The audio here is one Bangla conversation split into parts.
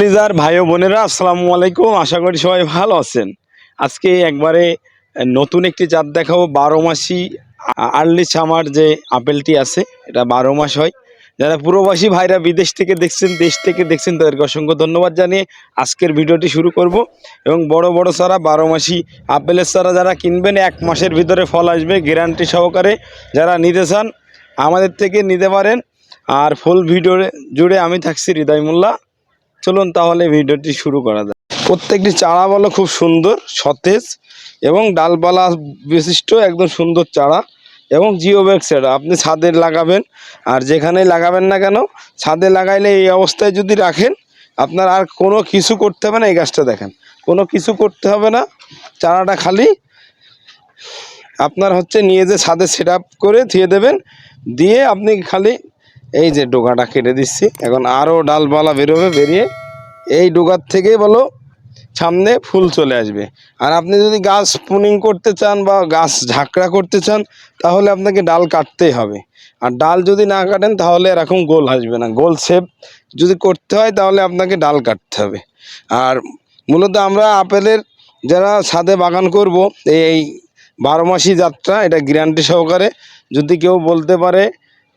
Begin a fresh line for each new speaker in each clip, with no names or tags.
প্লিজার ভাই বোনেরা আসসালামু আলাইকুম আশা করি সবাই ভালো আছেন আজকে একবারে নতুন একটি জাত দেখাবো বারো মাসি আর্লি সামার যে আপেলটি আছে এটা বারো মাস হয় যারা পুরোবাসী ভাইরা বিদেশ থেকে দেখছেন দেশ থেকে দেখছেন তাদেরকে অসংখ্য ধন্যবাদ জানিয়ে আজকের ভিডিওটি শুরু করব এবং বড় বড় চারা বারো মাসি আপেলের চারা যারা কিনবেন এক মাসের ভিতরে ফল আসবে গ্যারান্টি সহকারে যারা নিতে চান আমাদের থেকে নিতে পারেন আর ফুল ভিডিও জুড়ে আমি থাকছি হৃদয় মোল্লা চলুন তাহলে ভিডিওটি শুরু করা যায় প্রত্যেকটি চারা বলো খুব সুন্দর সতেজ এবং ডালপালা বিশিষ্ট একদম সুন্দর চারা এবং জিও ব্যাগ সেটা আপনি ছাদে লাগাবেন আর যেখানে লাগাবেন না কেন ছাদে লাগাইলে এই অবস্থায় যদি রাখেন আপনার আর কোনো কিছু করতে হবে না এই গাছটা দেখেন কোনো কিছু করতে হবে না চারাটা খালি আপনার হচ্ছে নিয়ে যে ছাদে সেট করে ধুয়ে দেবেন দিয়ে আপনি খালি এই যে ডোকাটা কেটে দিচ্ছি এখন আরও ডালপালা বেরোবে বেরিয়ে এই ডোকার থেকে বলো সামনে ফুল চলে আসবে আর আপনি যদি গাছ পুনিং করতে চান বা গাছ ঝাঁকড়া করতে চান তাহলে আপনাকে ডাল কাটতেই হবে আর ডাল যদি না কাটেন তাহলে এরকম গোল আসবে না গোল শেপ যদি করতে হয় তাহলে আপনাকে ডাল কাটতে হবে আর মূলত আমরা আপেলের যারা ছাদে বাগান করব এই বারো মাসি যাত্রা এটা গ্যারান্টি সহকারে যদি কেউ বলতে পারে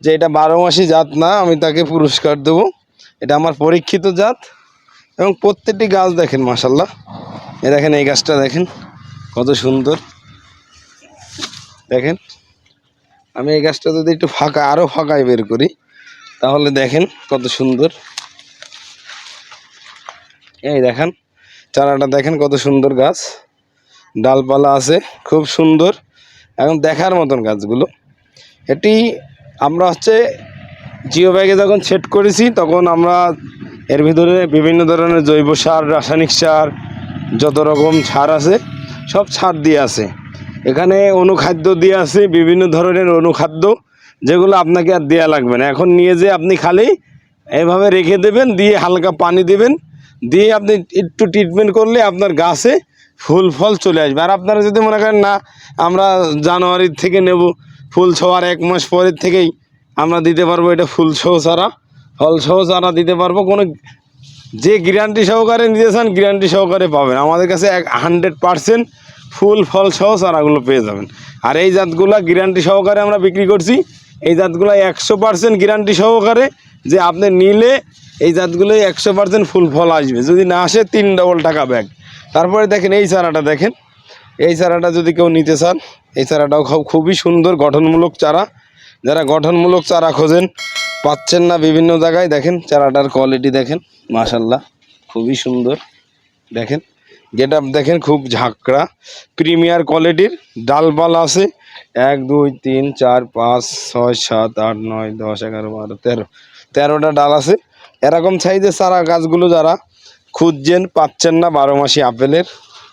যে এটা বারো মাসি জাত না আমি তাকে পুরস্কার দেবো এটা আমার পরীক্ষিত জাত এবং প্রত্যেকটি গাছ দেখেন মাসাল্লাহ এ দেখেন এই গাছটা দেখেন কত সুন্দর দেখেন আমি এই গাছটা যদি একটু ফাঁকা আরও ফাঁকায় বের করি তাহলে দেখেন কত সুন্দর এই দেখেন চারাটা দেখেন কত সুন্দর গাছ ডালপালা আছে খুব সুন্দর এবং দেখার মতন গাছগুলো এটি আমরা হচ্ছে জিও ব্যাগে যখন সেট করেছি তখন আমরা এর ভিতরে বিভিন্ন ধরনের জৈব সার রাসায়নিক সার যত রকম সার আছে সব সার দিয়ে আছে এখানে অনুখাদ্য দিয়ে আছে বিভিন্ন ধরনের অনুখাদ্য যেগুলো আপনাকে আর দেওয়া লাগবে না এখন নিয়ে যে আপনি খালি এভাবে রেখে দেবেন দিয়ে হালকা পানি দেবেন দিয়ে আপনি একটু ট্রিটমেন্ট করলে আপনার গাছে ফুল ফল চলে আসবে আর আপনারা যদি মনে করেন না আমরা জানুয়ারির থেকে নেব ফুল ছোয়ার এক মাস পরের থেকেই আমরা দিতে পারবো এটা ফুল ছোঁ ছাড়া ফলসহ চারা দিতে পারবো কোনো যে গ্যারান্টি সহকারে নিতে চান গ্যারান্টি সহকারে পাবেন আমাদের কাছে এক হান্ড্রেড পারসেন্ট ফুল ফল সহ চারাগুলো পেয়ে যাবেন আর এই জাতগুলো গ্যারান্টি সহকারে আমরা বিক্রি করছি এই জাতগুলো একশো পারসেন্ট গ্যারান্টি সহকারে যে আপনি নিলে এই জাতগুলোই একশো পারসেন্ট ফুল ফল আসবে যদি না আসে তিন ডবল টাকা ব্যাগ তারপরে দেখেন এই চারাটা দেখেন এই চারাটা যদি কেউ নিতে চান এই চারাটাও খুবই সুন্দর গঠনমূলক চারা যারা গঠনমূলক চারা খোঁজেন পাচ্ছেন না বিভিন্ন জায়গায় দেখেন চারাটার কোয়ালিটি দেখেন মাশাল্লাহ খুবই সুন্দর দেখেন যেটা দেখেন খুব ঝাঁকড়া প্রিমিয়ার কোয়ালিটির ডালপাল আছে এক দুই তিন চার পাঁচ ছয় সাত আট নয় দশ এগারো বারো তেরো তেরোটা ডাল আছে এরকম সাইজের চারা গাছগুলো যারা খুঁজছেন পাচ্ছেন না বারো মাসি আপেলের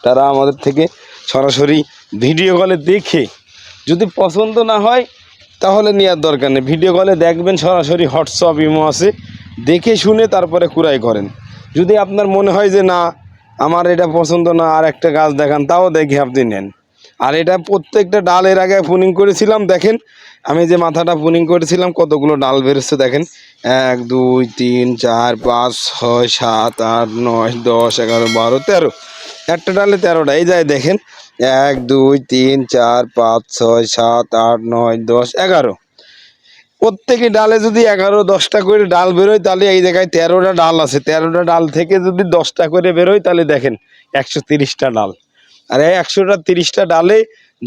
তারা আমাদের থেকে সরাসরি ভিডিও কলে দেখে যদি পছন্দ না হয় তাহলে নেওয়ার দরকার নেই ভিডিও কলে দেখবেন সরাসরি হোয়াটসঅ্যাপ ইমো আছে দেখে শুনে তারপরে কুড়াই করেন যদি আপনার মনে হয় যে না আমার এটা পছন্দ না আর একটা গাছ দেখান তাও দেখে আপনি নেন আর এটা প্রত্যেকটা ডাল এর আগে পুনিং করেছিলাম দেখেন আমি যে মাথাটা পুনিং করেছিলাম কতগুলো ডাল বেরোচ্ছে দেখেন এক দুই তিন চার পাঁচ ছয় সাত আট নয় দশ এগারো বারো তেরো একটা ডালে তেরোটা এই যায় দেখেন এক দুই তিন চার পাঁচ ছয় সাত আট নয় দশ এগারো প্রত্যেকে ডালে যদি এগারো দশটা করে ডাল বেরোয় তাহলে এই জায়গায় তেরোটা ডাল আছে তেরোটা ডাল থেকে যদি দশটা করে বেরোয় তাহলে দেখেন একশো তিরিশটা ডাল আর এই একশোটা তিরিশটা ডালে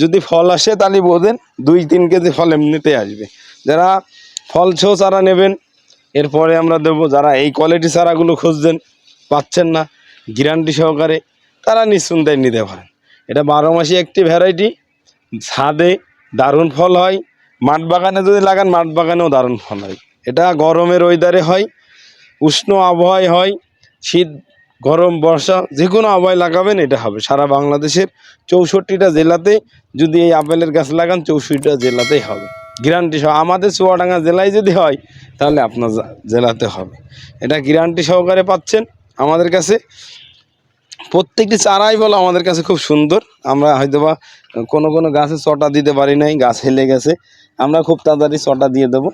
যদি ফল আসে তাহলে বোঝেন দুই তিন কেজি ফল এমনিতে আসবে যারা ফল ছো চারা নেবেন এরপরে আমরা দেব যারা এই কোয়ালিটি চারাগুলো খুঁজছেন পাচ্ছেন না গ্যারান্টি সহকারে তারা নিশ্চিন্তায় নিতে পারেন এটা বারো মাসি একটি ভ্যারাইটি ছাদে দারুণ ফল হয় মাঠ বাগানে যদি লাগান মাঠ বাগানেও দারুণ ফল হয় এটা গরমের ওয়েদারে হয় উষ্ণ আবহাওয়ায় হয় শীত গরম বর্ষা যে কোনো আবহাওয়ায় লাগাবেন এটা হবে সারা বাংলাদেশের চৌষট্টিটা জেলাতে যদি এই আপেলের গাছ লাগান চৌষট্টিটা জেলাতেই হবে গ্যারান্টি সহ আমাদের চুয়াডাঙ্গা জেলায় যদি হয় তাহলে আপনার জেলাতে হবে এটা গ্যারান্টি সহকারে পাচ্ছেন আমাদের কাছে প্রত্যেকটি চারাই বলো আমাদের কাছে খুব সুন্দর আমরা হয়তো বা কোনো কোনো গাছে চটা দিতে পারি নাই গাছ হেলে গেছে আমরা খুব তাড়াতাড়ি চটা দিয়ে দেবো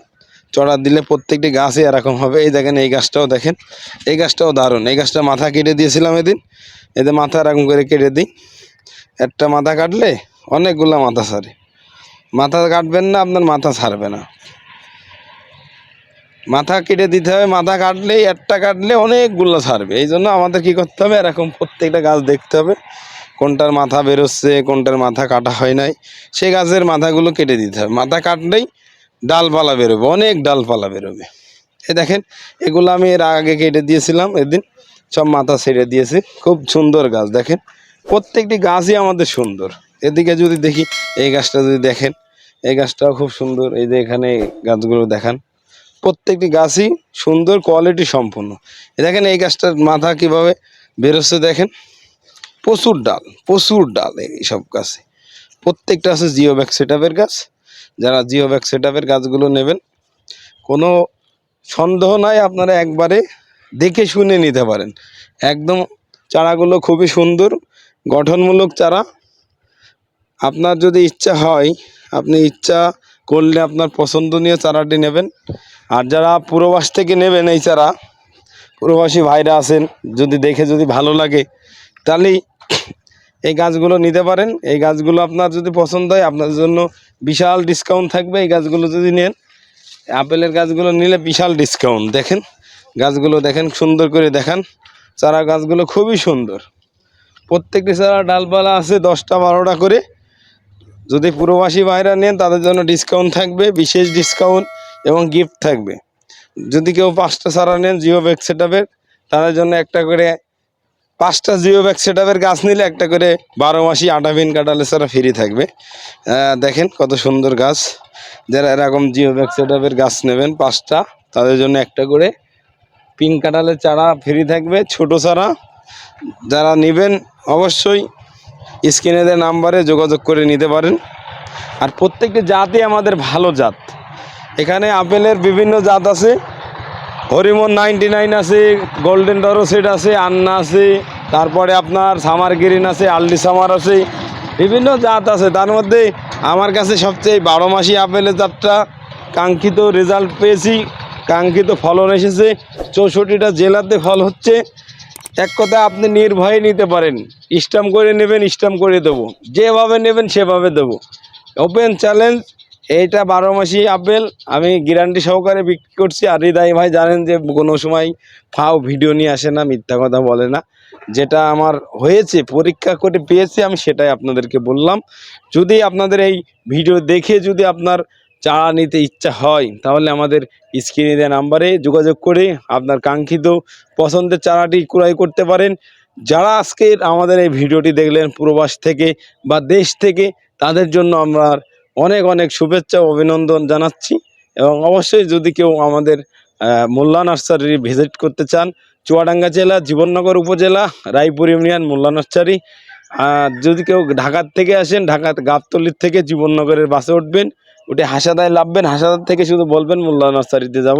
চটা দিলে প্রত্যেকটি গাছই এরকম হবে এই দেখেন এই গাছটাও দেখেন এই গাছটাও দারুণ এই গাছটা মাথা কেটে দিয়েছিলাম এদিন এতে মাথা এরকম করে কেটে দিই একটা মাথা কাটলে অনেকগুলো মাথা সারে মাথা কাটবেন না আপনার মাথা ছাড়বে না মাথা কেটে দিতে হবে মাথা কাটলেই একটা কাটলে অনেকগুলো ছাড়বে এই জন্য আমাদের কি করতে হবে এরকম প্রত্যেকটা গাছ দেখতে হবে কোনটার মাথা বেরোচ্ছে কোনটার মাথা কাটা হয় নাই সে গাছের মাথাগুলো কেটে দিতে হবে মাথা কাটলেই ডালপালা বেরোবে অনেক ডালপালা বেরোবে এই দেখেন এগুলো আমি এর আগে কেটে দিয়েছিলাম এদিন সব মাথা ছেড়ে দিয়েছি খুব সুন্দর গাছ দেখেন প্রত্যেকটি গাছই আমাদের সুন্দর এদিকে যদি দেখি এই গাছটা যদি দেখেন এই গাছটাও খুব সুন্দর এই যে এখানে গাছগুলো দেখান প্রত্যেকটি গাছই সুন্দর কোয়ালিটি সম্পন্ন দেখেন এই গাছটার মাথা কিভাবে বেরোচ্ছে দেখেন প্রচুর ডাল প্রচুর ডাল এইসব গাছে প্রত্যেকটা আছে জিও ব্যাগ গাছ যারা জিও ব্যাগ গাছগুলো নেবেন কোনো সন্দেহ নাই আপনারা একবারে দেখে শুনে নিতে পারেন একদম চারাগুলো খুবই সুন্দর গঠনমূলক চারা আপনার যদি ইচ্ছা হয় আপনি ইচ্ছা করলে আপনার পছন্দনীয় চারাটি নেবেন আর যারা পুরোবাস থেকে নেবেন এই চারা পুরোবাসী ভাইরা আছেন যদি দেখে যদি ভালো লাগে তাহলেই এই গাছগুলো নিতে পারেন এই গাছগুলো আপনার যদি পছন্দ হয় আপনার জন্য বিশাল ডিসকাউন্ট থাকবে এই গাছগুলো যদি নেন আপেলের গাছগুলো নিলে বিশাল ডিসকাউন্ট দেখেন গাছগুলো দেখেন সুন্দর করে দেখান চারা গাছগুলো খুবই সুন্দর প্রত্যেকটি চারা ডালপালা আছে দশটা বারোটা করে যদি পুরোবাসী ভাইরা নেন তাদের জন্য ডিসকাউন্ট থাকবে বিশেষ ডিসকাউন্ট এবং গিফট থাকবে যদি কেউ পাঁচটা সারা নেন জিও ব্যাগ সেট আপের তাদের জন্য একটা করে পাঁচটা জিও ব্যাগ সেট আপের গাছ নিলে একটা করে বারো মাসি বিন কাটালে সারা ফ্রি থাকবে দেখেন কত সুন্দর গাছ যারা এরকম জিও ব্যাগ সেট আপের গাছ নেবেন পাঁচটা তাদের জন্য একটা করে পিন কাটালে চারা ফ্রি থাকবে ছোট চারা যারা নেবেন অবশ্যই স্ক্রিনেদের নাম্বারে যোগাযোগ করে নিতে পারেন আর প্রত্যেকটি জাতই আমাদের ভালো জাত এখানে আপেলের বিভিন্ন জাত আছে হরিমন নাইনটি নাইন আছে গোল্ডেন ডরো সেট আছে আন্না আছে তারপরে আপনার সামার গ্রিন আছে আল্ডি সামার আছে বিভিন্ন জাত আছে তার মধ্যে আমার কাছে সবচেয়ে বারো মাসি আপেলের জাতটা কাঙ্ক্ষিত রেজাল্ট পেয়েছি কাঙ্ক্ষিত ফলন এসেছে চৌষট্টিটা জেলাতে ফল হচ্ছে এক কথা আপনি নির্ভয়ে নিতে পারেন স্টাম্প করে নেবেন স্টাম্প করে দেবো যেভাবে নেবেন সেভাবে দেবো ওপেন চ্যালেঞ্জ এইটা বারো মাসি আপেল আমি গ্যারান্টি সহকারে বিক্রি করছি আর হৃদয় ভাই জানেন যে কোনো সময় ফাও ভিডিও নিয়ে আসে না মিথ্যা কথা বলে না যেটা আমার হয়েছে পরীক্ষা করে পেয়েছি আমি সেটাই আপনাদেরকে বললাম যদি আপনাদের এই ভিডিও দেখে যদি আপনার চারা নিতে ইচ্ছা হয় তাহলে আমাদের স্ক্রিনে দেওয়া নাম্বারে যোগাযোগ করে আপনার কাঙ্ক্ষিত পছন্দের চারাটি ক্রয় করতে পারেন যারা আজকের আমাদের এই ভিডিওটি দেখলেন প্রবাস থেকে বা দেশ থেকে তাদের জন্য আমরা অনেক অনেক শুভেচ্ছা অভিনন্দন জানাচ্ছি এবং অবশ্যই যদি কেউ আমাদের মোল্লা নার্সারি ভিজিট করতে চান চুয়াডাঙ্গা জেলা জীবননগর উপজেলা রায়পুর ইউনিয়ন মোল্লা নার্সারি যদি কেউ ঢাকার থেকে আসেন ঢাকার গাবতলির থেকে জীবননগরের বাসে উঠবেন উঠে হাসাদায় লাভবেন হাসাদার থেকে শুধু বলবেন মোল্লা নার্সারিতে যাব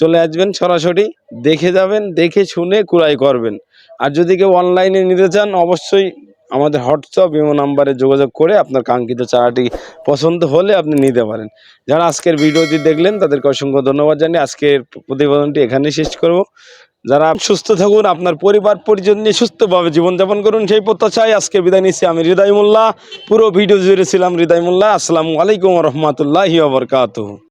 চলে আসবেন সরাসরি দেখে যাবেন দেখে শুনে কুড়াই করবেন আর যদি কেউ অনলাইনে নিতে চান অবশ্যই আমাদের হোয়াটসঅ্যাপ ইমো নাম্বারে যোগাযোগ করে আপনার কাঙ্ক্ষিত চারাটি পছন্দ হলে আপনি নিতে পারেন যারা আজকের ভিডিওটি দেখলেন তাদেরকে অসংখ্য ধন্যবাদ জানিয়ে আজকের প্রতিবেদনটি এখানেই শেষ করব যারা সুস্থ থাকুন আপনার পরিবার পরিজন নিয়ে সুস্থভাবে জীবনযাপন করুন সেই প্রত্যাশায় আজকে বিদায় নিচ্ছি আমি হৃদয় মোল্লা পুরো ভিডিও জুড়েছিলাম ছিলাম হৃদয় মোল্লা আসসালামু আলাইকুম রহমতুল্লাহ আবরকাত